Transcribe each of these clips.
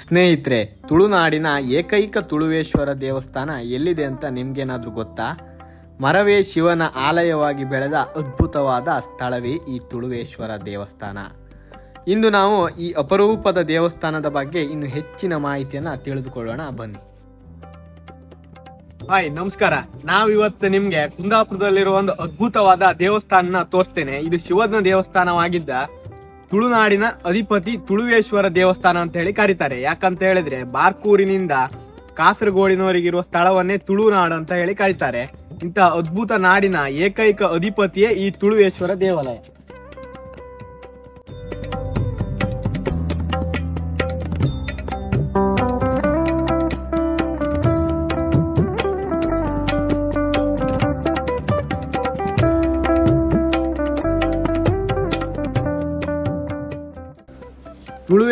ಸ್ನೇಹಿತರೆ, ತುಳುನಾಡಿನ ಏಕೈಕ ತುಳುವೇಶ್ವರ ದೇವಸ್ಥಾನ ಎಲ್ಲಿದೆ ಅಂತ ನಿಮ್ಗೇನಾದ್ರೂ ಗೊತ್ತಾ? ಮರವೇ ಶಿವನ ಆಲಯವಾಗಿ ಬೆಳೆದ ಅದ್ಭುತವಾದ ಸ್ಥಳವೇ ಈ ತುಳುವೇಶ್ವರ ದೇವಸ್ಥಾನ. ಇಂದು ನಾವು ಈ ಅಪರೂಪದ ದೇವಸ್ಥಾನದ ಬಗ್ಗೆ ಇನ್ನು ಹೆಚ್ಚಿನ ಮಾಹಿತಿಯನ್ನ ತಿಳಿದುಕೊಳ್ಳೋಣ, ಬನ್ನಿ. ಹಾಯ್, ನಮಸ್ಕಾರ. ನಾವಿವತ್ತು ನಿಮ್ಗೆ ಕುಂದಾಪುರದಲ್ಲಿರುವ ಒಂದು ಅದ್ಭುತವಾದ ದೇವಸ್ಥಾನ ತೋರಿಸ್ತೇನೆ. ಇದು ಶಿವನ ದೇವಸ್ಥಾನವಾಗಿದ್ದ ತುಳುನಾಡಿನ ಅಧಿಪತಿ ತುಳುವೇಶ್ವರ ದೇವಸ್ಥಾನ ಅಂತ ಹೇಳಿ ಕರೀತಾರೆ. ಯಾಕಂತ ಹೇಳಿದ್ರೆ ಬಾರ್ಕೂರಿನಿಂದ ಕಾಸರಗೋಡಿನವರಿಗಿರುವ ಸ್ಥಳವನ್ನೇ ತುಳುನಾಡು ಅಂತ ಹೇಳಿ ಕರೀತಾರೆ. ಇಂತಹ ಅದ್ಭುತ ನಾಡಿನ ಏಕೈಕ ಅಧಿಪತಿಯೇ ಈ ತುಳುವೇಶ್ವರ ದೇವಾಲಯ.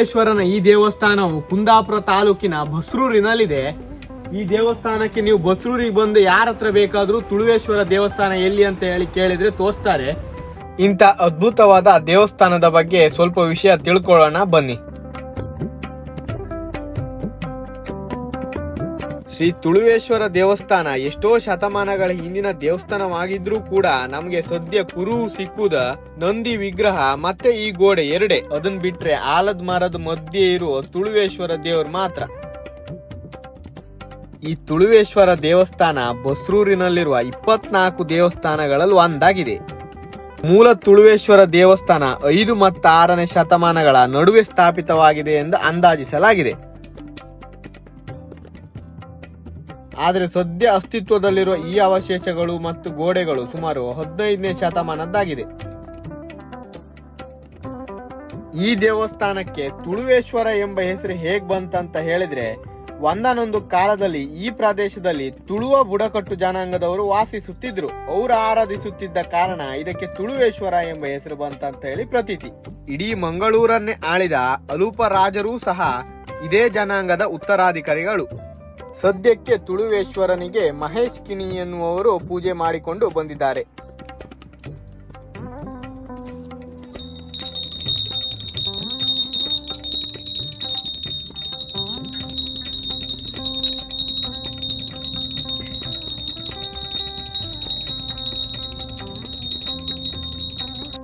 ತುಳುವೇಶ್ವರನ ಈ ದೇವಸ್ಥಾನವು ಕುಂದಾಪುರ ತಾಲೂಕಿನ ಬಸ್ರೂರಿನಲ್ಲಿದೆ. ಈ ದೇವಸ್ಥಾನಕ್ಕೆ ನೀವು ಬಸ್ರೂರಿಗೆ ಬಂದು ಯಾರ ಹತ್ರ ಬೇಕಾದರೂ ತುಳುವೇಶ್ವರ ದೇವಸ್ಥಾನ ಎಲ್ಲಿ ಅಂತ ಹೇಳಿ ಕೇಳಿದ್ರೆ ತೋರಿಸ್ತಾರೆ. ಇಂಥ ಅದ್ಭುತವಾದ ದೇವಸ್ಥಾನದ ಬಗ್ಗೆ ಸ್ವಲ್ಪ ವಿಷಯ ತಿಳ್ಕೊಳ್ಳೋಣ ಬನ್ನಿ. ಶ್ರೀ ತುಳುವೇಶ್ವರ ದೇವಸ್ಥಾನ ಎಷ್ಟೋ ಶತಮಾನಗಳ ಹಿಂದಿನ ದೇವಸ್ಥಾನವಾಗಿದ್ರೂ ಕೂಡ ನಮ್ಗೆ ಸದ್ಯ ಕುರು ಸಿಕ್ಕುದ ನಂದಿ ವಿಗ್ರಹ, ಮತ್ತೆ ಈ ಗೋಡೆ ಎರಡೇ. ಅದನ್ ಬಿಟ್ರೆ ಆಲದ ಮರದ ಮಧ್ಯೆ ಇರುವ ತುಳುವೇಶ್ವರ ದೇವರು ಮಾತ್ರ. ಈ ತುಳುವೇಶ್ವರ ದೇವಸ್ಥಾನ ಬಸ್ರೂರಿನಲ್ಲಿರುವ ಇಪ್ಪತ್ನಾಲ್ಕು ದೇವಸ್ಥಾನಗಳಲ್ಲಿ ಒಂದಾಗಿದೆ. ಮೂಲ ತುಳುವೇಶ್ವರ ದೇವಸ್ಥಾನ ಐದು ಮತ್ತು ಆರನೇ ಶತಮಾನಗಳ ನಡುವೆ ಸ್ಥಾಪಿತವಾಗಿದೆ ಎಂದು ಅಂದಾಜಿಸಲಾಗಿದೆ. ಆದರೆ ಸದ್ಯ ಅಸ್ತಿತ್ವದಲ್ಲಿರುವ ಈ ಅವಶೇಷಗಳು ಮತ್ತು ಗೋಡೆಗಳು ಸುಮಾರು ಹದಿನೈದನೇ ಶತಮಾನದ್ದಾಗಿದೆ. ಈ ದೇವಸ್ಥಾನಕ್ಕೆ ತುಳುವೇಶ್ವರ ಎಂಬ ಹೆಸರು ಹೇಗ್ ಬಂತಂತ ಹೇಳಿದ್ರೆ, ಒಂದಾನೊಂದು ಕಾಲದಲ್ಲಿ ಈ ಪ್ರದೇಶದಲ್ಲಿ ತುಳುವ ಬುಡಕಟ್ಟು ಜನಾಂಗದವರು ವಾಸಿಸುತ್ತಿದ್ರು. ಅವರು ಆರಾಧಿಸುತ್ತಿದ್ದ ಕಾರಣ ಇದಕ್ಕೆ ತುಳುವೇಶ್ವರ ಎಂಬ ಹೆಸರು ಬಂತಂತ ಹೇಳಿ ಪ್ರತೀತಿ. ಇಡೀ ಮಂಗಳೂರನ್ನೇ ಆಳಿದ ಅಲೂಪ ರಾಜರೂ ಸಹ ಇದೇ ಜನಾಂಗದ ಉತ್ತರಾಧಿಕಾರಿಗಳು. ಸದ್ಯಕ್ಕೆ ತುಳುವೇಶ್ವರನಿಗೆ ಮಹೇಶ್ ಕಿಣಿ ಎನ್ನುವರು ಪೂಜೆ ಮಾಡಿಕೊಂಡು ಬಂದಿದ್ದಾರೆ.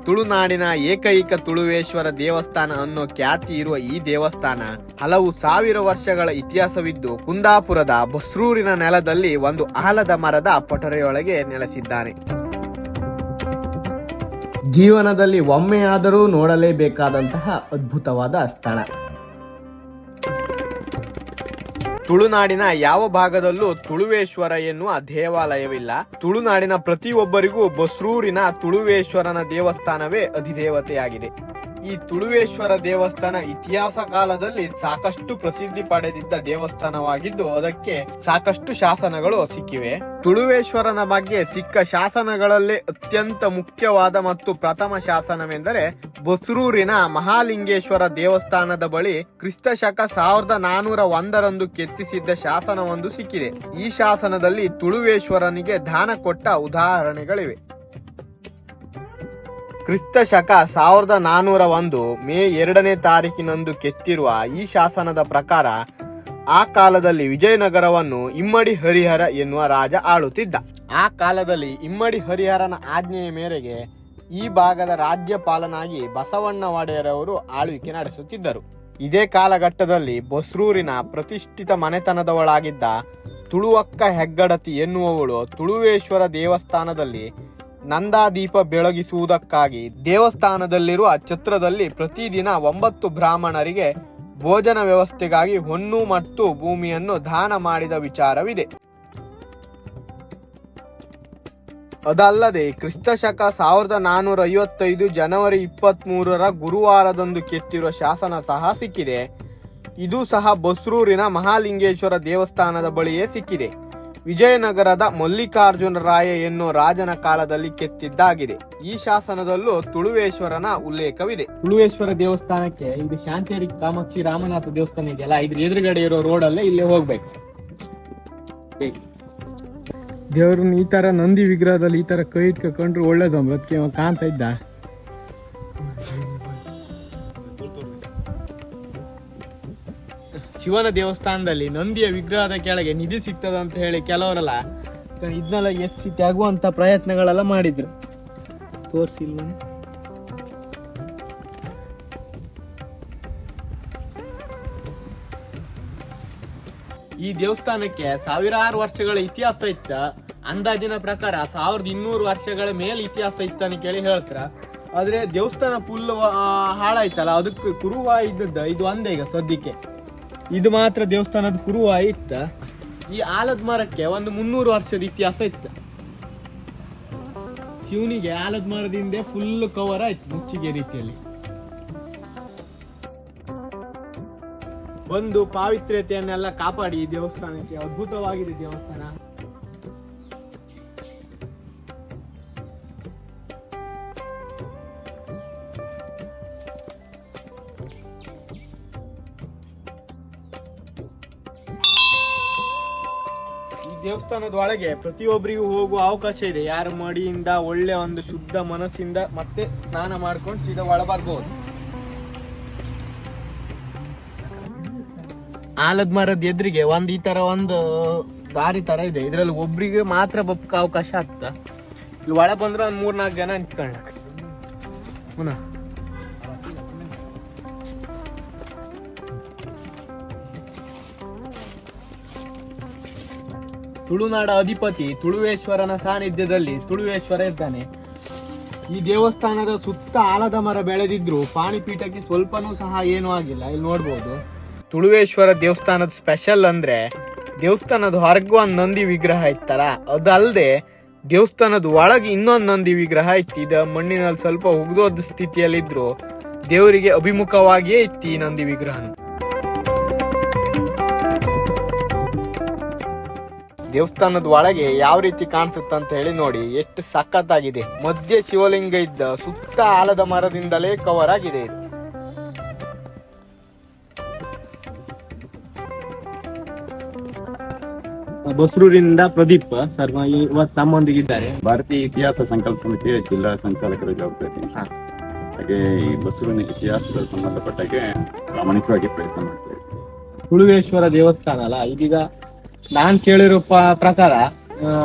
ತುಳುನಾಡಿನ ಏಕೈಕ ತುಳುವೇಶ್ವರ ದೇವಸ್ಥಾನ ಅನ್ನೋ ಖ್ಯಾತಿ ಇರುವ ಈ ದೇವಸ್ಥಾನ ಹಲವು ಸಾವಿರ ವರ್ಷಗಳ ಇತಿಹಾಸವಿದ್ದು ಕುಂದಾಪುರದ ಬಸ್ರೂರಿನ ನೆಲದಲ್ಲಿ ಒಂದು ಆಲದ ಮರದ ಪೊಟರೆಯೊಳಗೆ ನೆಲೆಸಿದ್ದಾನೆ. ಜೀವನದಲ್ಲಿ ಒಮ್ಮೆಯಾದರೂ ನೋಡಲೇಬೇಕಾದಂತಹ ಅದ್ಭುತವಾದ ಸ್ಥಳ. ತುಳುನಾಡಿನ ಯಾವ ಭಾಗದಲ್ಲೂ ತುಳುವೇಶ್ವರ ಎನ್ನುವ ದೇವಾಲಯವಿಲ್ಲ. ತುಳುನಾಡಿನ ಪ್ರತಿಯೊಬ್ಬರಿಗೂ ಬಸ್ರೂರಿನ ತುಳುವೇಶ್ವರನ ದೇವಸ್ಥಾನವೇ ಅಧಿದೇವತೆಯಾಗಿದೆ. ಈ ತುಳುವೇಶ್ವರ ದೇವಸ್ಥಾನ ಇತಿಹಾಸ ಕಾಲದಲ್ಲಿ ಸಾಕಷ್ಟು ಪ್ರಸಿದ್ಧಿ ಪಡೆದಿದ್ದ ದೇವಸ್ಥಾನವಾಗಿದ್ದು, ಅದಕ್ಕೆ ಸಾಕಷ್ಟು ಶಾಸನಗಳು ಸಿಕ್ಕಿವೆ. ತುಳುವೇಶ್ವರನ ಬಗ್ಗೆ ಸಿಕ್ಕ ಶಾಸನಗಳಲ್ಲೇ ಅತ್ಯಂತ ಮುಖ್ಯವಾದ ಮತ್ತು ಪ್ರಥಮ ಶಾಸನವೆಂದರೆ ಬಸರೂರಿನ ಮಹಾಲಿಂಗೇಶ್ವರ ದೇವಸ್ಥಾನದ ಬಳಿ ಕ್ರಿಸ್ತ ಶಕ ಸಾವಿರದ ನಾನೂರ ಒಂದರಂದು ಕೆತ್ತಿಸಿದ್ದ ಶಾಸನವೊಂದು ಸಿಕ್ಕಿದೆ. ಈ ಶಾಸನದಲ್ಲಿ ತುಳುವೇಶ್ವರನಿಗೆ ದಾನ ಕೊಟ್ಟ ಉದಾಹರಣೆಗಳಿವೆ. ಕ್ರಿಸ್ತ ಶಕ ಸಾವಿರದ ನಾನೂರ ಒಂದು ಮೇ ಎರಡನೇ ತಾರೀಕಿನಂದು ಕೆತ್ತಿರುವ ಈ ಶಾಸನದ ಪ್ರಕಾರ, ಆ ಕಾಲದಲ್ಲಿ ವಿಜಯನಗರವನ್ನು ಇಮ್ಮಡಿ ಹರಿಹರ ಎನ್ನುವ ರಾಜ ಆಳುತ್ತಿದ್ದ. ಆ ಕಾಲದಲ್ಲಿ ಇಮ್ಮಡಿ ಹರಿಹರನ ಆಜ್ಞೆಯ ಮೇರೆಗೆ ಈ ಭಾಗದ ರಾಜ್ಯಪಾಲನಾಗಿ ಬಸವಣ್ಣ ಒಡೆಯರವರು ಆಳ್ವಿಕೆ ನಡೆಸುತ್ತಿದ್ದರು. ಇದೇ ಕಾಲಘಟ್ಟದಲ್ಲಿ ಬಸ್ರೂರಿನ ಪ್ರತಿಷ್ಠಿತ ಮನೆತನದವಳಾಗಿದ್ದ ತುಳುವಕ್ಕ ಹೆಗ್ಗಡತಿ ಎನ್ನುವವಳು ತುಳುವೇಶ್ವರ ದೇವಸ್ಥಾನದಲ್ಲಿ ನಂದಾದೀಪ ಬೆಳಗಿಸುವುದಕ್ಕಾಗಿ ದೇವಸ್ಥಾನದಲ್ಲಿರುವ ಛತ್ರದಲ್ಲಿ ಪ್ರತಿದಿನ ಒಂಬತ್ತು ಬ್ರಾಹ್ಮಣರಿಗೆ ಭೋಜನ ವ್ಯವಸ್ಥೆಗಾಗಿ ಹೊನ್ನು ಮತ್ತು ಭೂಮಿಯನ್ನು ದಾನ ಮಾಡಿದ ವಿಚಾರವಿದೆ. ಅದಲ್ಲದೆ ಕ್ರಿಸ್ತಶಕ ಸಾವಿರದ ನಾನೂರ ಐವತ್ತೈದು ಜನವರಿ ಇಪ್ಪತ್ತ್ ಮೂರರ ಗುರುವಾರದಂದು ಕೆತ್ತಿರುವ ಶಾಸನ ಸಹ ಸಿಕ್ಕಿದೆ. ಇದು ಸಹ ಬಸ್ರೂರಿನ ಮಹಾಲಿಂಗೇಶ್ವರ ದೇವಸ್ಥಾನದ ಬಳಿಯೇ ಸಿಕ್ಕಿದೆ. ವಿಜಯನಗರದ ಮಲ್ಲಿಕಾರ್ಜುನ ರಾಯ ಎನ್ನುವ ರಾಜನ ಕಾಲದಲ್ಲಿ ಕೆತ್ತಿದ್ದಾಗಿದೆ. ಈ ಶಾಸನದಲ್ಲೂ ತುಳುವೇಶ್ವರನ ಉಲ್ಲೇಖವಿದೆ. ತುಳುವೇಶ್ವರ ದೇವಸ್ಥಾನಕ್ಕೆ ಇದು ಶಾಂತಿಯರಿ ಕಾಮಾಕ್ಷಿ ರಾಮನಾಥ ದೇವಸ್ಥಾನ ಇದೆಯಲ್ಲ ಇದ್ರ ಎದುರುಗಡೆ ಇರೋ ರೋಡ್ ಅಲ್ಲೇ ಇಲ್ಲೇ ಹೋಗ್ಬೇಕು. ದೇವರನ್ನ ಈ ತರ ನಂದಿ ವಿಗ್ರಹದಲ್ಲಿ ಈ ತರ ಕೈ ಇಟ್ಕೊಂಡ್ರು ಒಳ್ಳೇದು ಅದಕ್ಕೆ ಕಾಣ್ತಾ ಇದ್ದ? ಶಿವನ ದೇವಸ್ಥಾನದಲ್ಲಿ ನಂದಿಯ ವಿಗ್ರಹದ ಕೆಳಗೆ ನಿಧಿ ಸಿಗ್ತದ ಅಂತ ಹೇಳಿ ಕೆಲವರೆಲ್ಲ ಇದನ್ನೆಲ್ಲ ಎತ್ತಿ ತೆಗುವಂಥ ಪ್ರಯತ್ನಗಳೆಲ್ಲ ಮಾಡಿದ್ರು. ತೋರಿಸಿಲ್ವೇ? ಈ ದೇವಸ್ಥಾನಕ್ಕೆ ಸಾವಿರಾರು ವರ್ಷಗಳ ಇತಿಹಾಸ ಇತ್ತ. ಅಂದಾಜಿನ ಪ್ರಕಾರ ಸಾವಿರದ ಇನ್ನೂರು ವರ್ಷಗಳ ಮೇಲೆ ಇತಿಹಾಸ ಇತ್ತಂತ ಕೇಳಿ ಹೇಳ್ತಾರ? ಆದ್ರೆ ದೇವಸ್ಥಾನ ಫುಲ್ ಹಾಳಾಯ್ತಲ್ಲ, ಅದಕ್ಕೆ ಕುರುವ ಇದ್ದದ್ದು, ಇದು ಒಂದೇ ಈಗ ಸದ್ಯಕ್ಕೆ. ಇದು ಮಾತ್ರ ದೇವಸ್ಥಾನದ ಕುರುವ ಇತ್ತ. ಈ ಆಲದ ಮರಕ್ಕೆ ಒಂದು ಮುನ್ನೂರು ವರ್ಷದ ಇತಿಹಾಸ ಇತ್ತು. ಶಿವನಿಗೆ ಆಲದ ಮರದಿಂದ ಫುಲ್ ಕವರ್ ಆಯ್ತು ಮುಚ್ಚಿಗೆ ರೀತಿಯಲ್ಲಿ. ಒಂದು ಪಾವಿತ್ರ್ಯತೆಯನ್ನೆಲ್ಲ ಕಾಪಾಡಿ ದೇವಸ್ಥಾನಕ್ಕೆ, ಅದ್ಭುತವಾಗಿದೆ ದೇವಸ್ಥಾನ. ಈ ದೇವಸ್ಥಾನದ ಒಳಗೆ ಪ್ರತಿಯೊಬ್ಬರಿಗೂ ಹೋಗುವ ಅವಕಾಶ ಇದೆ. ಯಾರ ಮಡಿಯಿಂದ ಒಳ್ಳೆ ಒಂದು ಶುದ್ಧ ಮನಸ್ಸಿಂದ ಮತ್ತೆ ಸ್ನಾನ ಮಾಡ್ಕೊಂಡು ಸೀದಾ ಒಳಬರ್ಬೋದು. ಆಲದ ಮರದ ಎದುರಿಗೆ ಒಂದು ಈ ತರ ಒಂದು ದಾರಿ ತರ ಇದೆ. ಇದರಲ್ಲಿ ಒಬ್ರಿಗೆ ಮಾತ್ರ ಬಪ್ಪಕ್ಕೆ ಅವಕಾಶ ಆಗ್ತ ಇಲ್ಲಿ ಒಳ ಬಂದ್ರೆ ಒಂದು ಮೂರ್ನಾಲ್ಕು ಜನ ನಿಂತ್ಕೊಳ್ಳಕ್ ತುಳುನಾಡ ಅಧಿಪತಿ ತುಳುವೇಶ್ವರನ ಸಾನ್ನಿಧ್ಯದಲ್ಲಿ ತುಳುವೇಶ್ವರ ಇದ್ದಾನೆ. ಈ ದೇವಸ್ಥಾನದ ಸುತ್ತ ಆಲದ ಮರ ಬೆಳೆದಿದ್ರು ಪಾಣಿಪೀಠಕ್ಕೆ ಸ್ವಲ್ಪನೂ ಸಹ ಏನೂ ಆಗಿಲ್ಲ. ಇಲ್ಲಿ ನೋಡ್ಬೋದು. ತುಳುವೇಶ್ವರ ದೇವಸ್ಥಾನದ ಸ್ಪೆಷಲ್ ಅಂದ್ರೆ ದೇವಸ್ಥಾನದ ಹೊರಗೂ ಒಂದು ನಂದಿ ವಿಗ್ರಹ ಇತ್ತಲ್ಲ ಅದಲ್ಲದೆ ದೇವಸ್ಥಾನದ ಒಳಗೆ ಇನ್ನೊಂದು ನಂದಿ ವಿಗ್ರಹ ಇತ್ತು ಇದು ಮಣ್ಣಿನಲ್ಲಿ ಸ್ವಲ್ಪ ಉಗ್ದೋದ ಸ್ಥಿತಿಯಲ್ಲಿದ್ರು ದೇವರಿಗೆ ಅಭಿಮುಖವಾಗಿಯೇ ಇತ್ತು ಈ ನಂದಿ ವಿಗ್ರಹನು. ದೇವಸ್ಥಾನದ ಒಳಗೆ ಯಾವ ರೀತಿ ಕಾಣಿಸುತ್ತೆ ಅಂತ ಹೇಳಿ ನೋಡಿ. ಎಷ್ಟು ಸಖತ್ತಾಗಿದೆ. ಮಧ್ಯೆ ಶಿವಲಿಂಗ ಇದ್ದ ಸುತ್ತ ಆಲದ ಮರದಿಂದಲೇ ಕವರ್ ಆಗಿದೆ. ಬಸರೂರಿಂದ ಬಸ್ರೂರಿನಿಂದ ಪ್ರದೀಪ್ ಸರ್ ಇವತ್ತು ನಮ್ಮೊಂದಿಗಿದ್ದಾರೆ ಭಾರತೀಯ ಇತಿಹಾಸ ಸಂಕಲ್ಪಕ್ಕೆ ಜಿಲ್ಲಾ ಸಂಚಾಲಕರ ಜವಾಬ್ದಾರಿ. ಹಾಗೆ ಈ ಬಸರೂರಿನ ಇತಿಹಾಸದ ಸಂಬಂಧಪಟ್ಟಾಗೆ ಪ್ರಾಮಾಣಿಕವಾಗಿ ಪ್ರಯತ್ನ ಮಾಡ್ತೇವೆ ಹುಳುವೇಶ್ವರ ದೇವಸ್ಥಾನ ಅಲ್ಲ ಇದೀಗ ನಾನ್ ಕೇಳಿರೋ ಪ್ರಕಾರ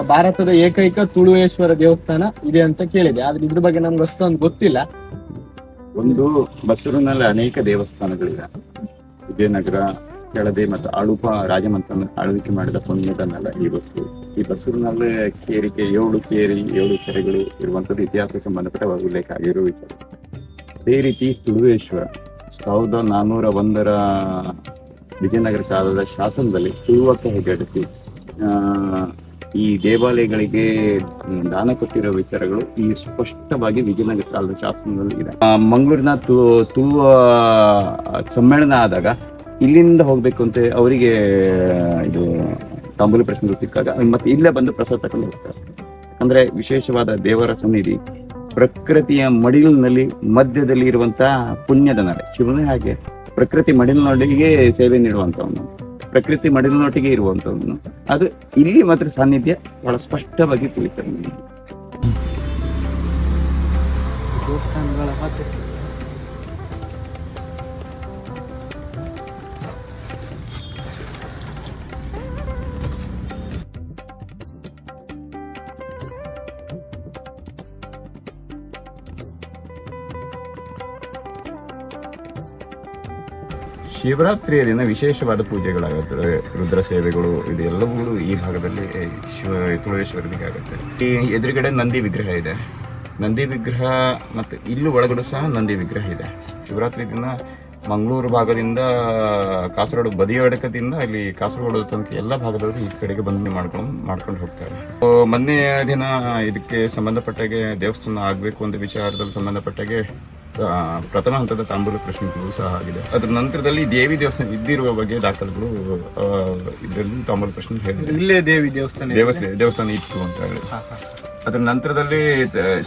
ಭಾರತದ ಏಕೈಕ ತುಳುವೇಶ್ವರ ದೇವಸ್ಥಾನ ಇದೆ ಅಂತ ಕೇಳಿದೆ. ಆದ್ರೆ ಇದ್ರ ಬಗ್ಗೆ ನಮ್ಗೆ ಅಷ್ಟೊಂದು ಗೊತ್ತಿಲ್ಲ. ಒಂದು ಬಸವನಲ್ಲಿ ಅನೇಕ ದೇವಸ್ಥಾನಗಳಿವೆ ವಿಜಯನಗರ, ಕೆಳದಿ ಮತ್ತು ಅಳುಪ ರಾಜಮಂತ್ರ ಆಳ್ವಿಕೆ ಮಾಡಿದ ಪುಣ್ಯದ ಈ ಬಸ್ಸು ಈ ಬಸರಿನಲ್ಲಿ ಕೇರಿಕೆ ಏಳು ಕೇರಿ ಏಳು ಕೆರೆಗಳು ಇರುವಂತದ್ದು ಇತಿಹಾಸ ಸಂಬಂಧಪಟ್ಟ ಉಲ್ಲೇಖ ಆಗಿರುವ ವಿಚಾರ. ಅದೇ ರೀತಿ ತುಳುವೇಶ್ವರ, ಸಾವಿರದ ನಾನ್ನೂರ ಒಂದರ ವಿಜಯನಗರ ಕಾಲದ ಶಾಸನದಲ್ಲಿ ತುಳುವಕ್ಕೆ ಹೆಗ್ಗಡಿಸಿ ಈ ದೇವಾಲಯಗಳಿಗೆ ದಾನ ಕೊಟ್ಟಿರೋ ವಿಚಾರಗಳು ಈ ಸ್ಪಷ್ಟವಾಗಿ ವಿಜಯನಗರ ಕಾಲದ ಶಾಸನದಲ್ಲಿ ಇದೆ. ಮಂಗಳೂರಿನ ತು ತುಳುವ ಸಮ್ಮೇಳನ ಆದಾಗ ಇಲ್ಲಿಂದ ಹೋಗ್ಬೇಕು ಅಂತ ಅವರಿಗೆ, ಇದು, ತಾಂಬೂಲಿ ಪ್ರಶ್ನೆ ಸಿಕ್ಕಾಗ, ಮತ್ತೆ ಇಲ್ಲೇ ಬಂದು ಪ್ರಸಾದ ತಗೊಂಡು ಹೋಗ್ತಾರೆ. ಅಂದ್ರೆ ವಿಶೇಷವಾದ ದೇವರ ಸನ್ನಿಧಿ, ಪ್ರಕೃತಿಯ ಮಡಿಲಿನಲ್ಲಿ ಮಧ್ಯದಲ್ಲಿ ಇರುವಂತಹ ಪುಣ್ಯದ ನಡೆ. ಶಿವನೇ ಹಾಗೆ ಪ್ರಕೃತಿ ಮಡಿಲಿನೊಟ್ಟಿಗೆ ಸೇವೆ ನೀಡುವಂತವನು ಪ್ರಕೃತಿ ಮಡಿಲಿನೊಟ್ಟಿಗೆ ಇರುವಂತವನು ಅದು ಇಲ್ಲಿ ಮಾತ್ರ ಸಾನ್ನಿಧ್ಯ ಬಹಳ ಸ್ಪಷ್ಟವಾಗಿ ತಿಳಿತಾರೆ ಶಿವರಾತ್ರಿಯ ದಿನ ವಿಶೇಷವಾದ ಪೂಜೆಗಳಾಗುತ್ತೆ. ರುದ್ರ ಸೇವೆಗಳು ಇದೆಲ್ಲವೂ ಈ ಭಾಗದಲ್ಲಿ ಶಿವ ತುಳೇಶ್ವರನಿಗೆ ಆಗುತ್ತೆ. ಈ ಎದುರುಗಡೆ ನಂದಿ ವಿಗ್ರಹ ಇದೆ. ನಂದಿ ವಿಗ್ರಹ ಮತ್ತು ಇಲ್ಲೂ ಒಳಗಡೆ ಸಹ ನಂದಿ ವಿಗ್ರಹ ಇದೆ. ಶಿವರಾತ್ರಿ ದಿನ ಮಂಗಳೂರು ಭಾಗದಿಂದ ಕಾಸರಗೋಡು ಬದಿಯಡಕದಿಂದ ಇಲ್ಲಿ ಕಾಸರಗೋಡು ತನಕ ಎಲ್ಲ ಭಾಗದವರು ಈ ಕಡೆಗೆ ಬಂದು ಮಾಡ್ಕೊಂಡು ಮಾಡ್ಕೊಂಡು ಹೋಗ್ತಾರೆ. ಸೊ, ಮೊನ್ನೆ ದಿನ ಇದಕ್ಕೆ ಸಂಬಂಧಪಟ್ಟಾಗೆ ದೇವಸ್ಥಾನ ಆಗಬೇಕು ಅಂತ ವಿಚಾರದಲ್ಲಿ ಸಂಬಂಧಪಟ್ಟಾಗೆ ಪ್ರಥಮ ಹಂತದ ತಾಂಬೂಲ ಪ್ರಶ್ನೆಗಳು ಸಹ ಆಗಿದೆ. ಅದರ ನಂತರದಲ್ಲಿ ದೇವಿ ದೇವಸ್ಥಾನ ಇದ್ದಿರುವ ಬಗ್ಗೆ ದಾಖಲೆಗಳು ಇದರಲ್ಲಿ ತಾಂಬೂಲ ಪ್ರಶ್ನೆ ಹೇಳಿದೆ ಇಲ್ಲೇ ದೇವಿ ದೇವಸ್ಥಾನ ಇದೆ. ದೇವಸ್ಥಾನ ದೇವಸ್ಥಾನ ಇತ್ತು ಅಂತ ಹೇಳಿ. ಅದ್ರ ನಂತರದಲ್ಲಿ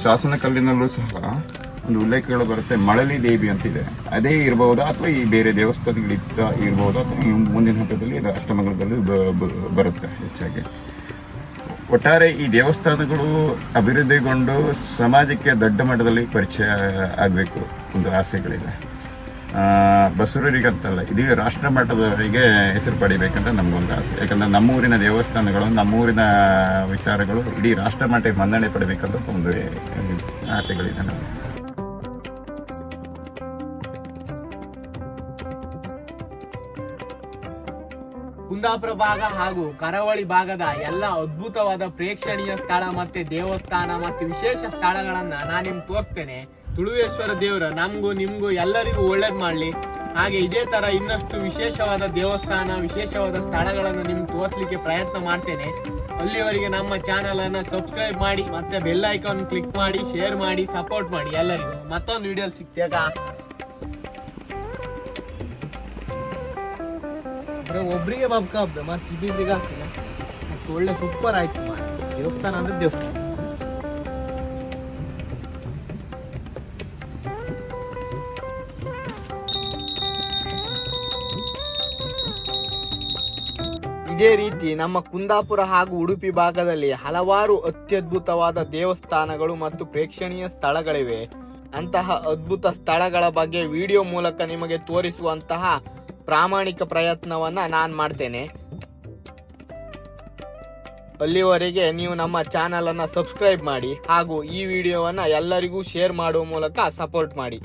ಶಾಸನ ಕಲ್ಲಿನಲ್ಲೂ ಸಹ ಒಂದು ಉಲ್ಲೇಖಗಳು ಬರುತ್ತೆ ಮಳಲಿ ದೇವಿ ಅಂತಿದೆ ಅದೇ ಇರಬಹುದಾ ಅಥವಾ ಈ ಬೇರೆ ದೇವಸ್ಥಾನಗಳಿದ್ದ ಇರಬಹುದಾ ಅಥವಾ ಮುಂದಿನ ಹಂತದಲ್ಲಿ ಅಷ್ಟಮಗಳಲ್ಲಿ ಅಷ್ಟಮಂಗಲದಲ್ಲಿ ಬರುತ್ತೆ ಹೆಚ್ಚಾಗಿ. ಒಟ್ಟಾರೆ ಈ ದೇವಸ್ಥಾನಗಳು ಅಭಿವೃದ್ಧಿಗೊಂಡು ಸಮಾಜಕ್ಕೆ ದೊಡ್ಡ ಮಟ್ಟದಲ್ಲಿ ಪರಿಚಯ ಆಗಬೇಕು ಒಂದು ಆಸೆಗಳಿದೆ. ಬಸರೂರಿಗಂತಲ್ಲ ಇದೀಗ ರಾಷ್ಟ್ರ ಮಟ್ಟದವರಿಗೆ ಹೆಸರು ಪಡಿಬೇಕಂತ ನಮಗೊಂದು ಆಸೆ. ಯಾಕಂದರೆ ನಮ್ಮೂರಿನ ದೇವಸ್ಥಾನಗಳು, ನಮ್ಮೂರಿನ ವಿಚಾರಗಳು ಇಡೀ ರಾಷ್ಟ್ರ ಮಟ್ಟಕ್ಕೆ ಮನ್ನಣೆ ಪಡಬೇಕಂತ ಒಂದು ಆಸೆಗಳಿದೆ ನಮಗೆ. ಕುಂದಾಪುರ ಭಾಗ ಹಾಗೂ ಕರಾವಳಿ ಭಾಗದ ಎಲ್ಲ ಅದ್ಭುತವಾದ ಪ್ರೇಕ್ಷಣೀಯ ಸ್ಥಳ ಮತ್ತೆ ದೇವಸ್ಥಾನ ಮತ್ತು ವಿಶೇಷ ಸ್ಥಳಗಳನ್ನ ನಾನು ನಿಮ್ಗೆ ತೋರಿಸ್ತೇನೆ. ತುಳುವೇಶ್ವರ ದೇವರ, ನಮಗೂ ನಿಮಗೂ ಎಲ್ಲರಿಗೂ ಒಳ್ಳೇದು ಮಾಡಲಿ. ಹಾಗೆ ಇದೇ ತರ ಇನ್ನಷ್ಟು ವಿಶೇಷವಾದ ದೇವಸ್ಥಾನ, ವಿಶೇಷವಾದ ಸ್ಥಳಗಳನ್ನು ನಿಮ್ಗೆ ತೋರಿಸ್ಲಿಕ್ಕೆ ಪ್ರಯತ್ನ ಮಾಡ್ತೇನೆ. ಅಲ್ಲಿವರೆಗೆ ನಮ್ಮ ಚಾನಲ್ ಅನ್ನ ಸಬ್ಸ್ಕ್ರೈಬ್ ಮಾಡಿ ಮತ್ತೆ ಬೆಲ್ ಐಕಾನ್ ಕ್ಲಿಕ್ ಮಾಡಿ ಶೇರ್ ಮಾಡಿ ಸಪೋರ್ಟ್ ಮಾಡಿ ಎಲ್ಲರಿಗೂ. ಮತ್ತೊಂದು ವಿಡಿಯೋ ಸಿಗ್ತೇಗ. ಬರೀ ಒಬ್ರಿಗೆ ಬಾಬ್ಕ ಹಬ್ಬ ಮತ್ತೆ ಇದ್ದಿದ್ರಿಗೆ ಆಗ್ತದೆ ಮತ್ತೆ ಒಳ್ಳೆ ಸೂಪರ್ ಆಯ್ತು. ದೇವಸ್ಥಾನ ಅಂದ್ರೆ ದೇವಸ್ಥಾನ. ಇದೇ ರೀತಿ ನಮ್ಮ ಕುಂದಾಪುರ ಹಾಗೂ ಉಡುಪಿ ಭಾಗದಲ್ಲಿ ಹಲವಾರು ಅತ್ಯದ್ಭುತವಾದ ದೇವಸ್ಥಾನಗಳು ಮತ್ತು ಪ್ರೇಕ್ಷಣೀಯ ಸ್ಥಳಗಳಿವೆ. ಅಂತಹ ಅದ್ಭುತ ಸ್ಥಳಗಳ ಬಗ್ಗೆ ವಿಡಿಯೋ ಮೂಲಕ ನಿಮಗೆ ತೋರಿಸುವಂತಹ ಪ್ರಾಮಾಣಿಕ ಪ್ರಯತ್ನವನ್ನ ನಾನು ಮಾಡ್ತೇನೆ. ಅಲ್ಲಿವರೆಗೆ ನೀವು ನಮ್ಮ ಚಾನಲ್ ಅನ್ನ ಸಬ್ಸ್ಕ್ರೈಬ್ ಮಾಡಿ ಹಾಗೂ ಈ ವಿಡಿಯೋವನ್ನ ಎಲ್ಲರಿಗೂ ಶೇರ್ ಮಾಡುವ ಮೂಲಕ ಸಪೋರ್ಟ್ ಮಾಡಿ.